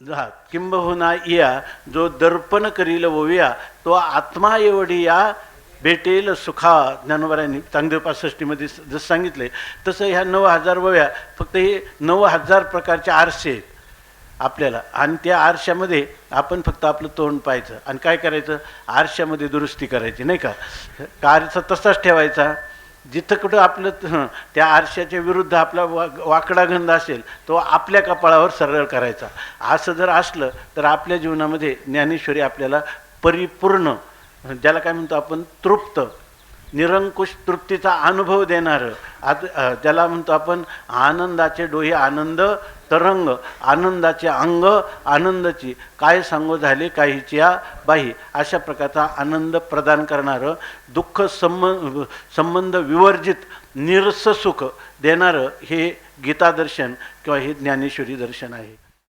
जा किंबहुना या जो दर्पण करील ओव्या तो आत्मा एवढी या भेटेल सुखा ज्ञानोबरांनी चांगदेव पासष्टीमध्ये जसं सांगितले तसं ह्या नऊ हजार वव्या फक्त हे नऊ हजार प्रकारचे आरसे आहेत आपल्याला. आणि त्या आरशामध्ये आपण फक्त आपलं तोंड पाहायचं. आणि काय करायचं? आरशामध्ये दुरुस्ती करायची नाही का? कारचा तसाच ठेवायचा? जिथं कुठं आपलं हं, त्या आरशाच्या विरुद्ध आपला वा वाकडा गंध असेल तो आपल्या कपाळावर सरळ करायचा. असं जर असलं तर आपल्या जीवनामध्ये ज्ञानेश्वरी आपल्याला परिपूर्ण ज्याला काय म्हणतो आपण तृप्त निरंकुश तृप्तीचा अनुभव देणारं. आत ज्याला म्हणतो आपण आनंदाचे डोहे आनंद तरंग आनंदाचे अंग आनंदाची काय सांगू झाली काहीची या बाही अशा प्रकारचा आनंद प्रदान करणारं. दुःख संबंध संबंध विवर्जित निरस सुख देणारं हे गीतादर्शन किंवा हे ज्ञानेश्वरी दर्शन आहे.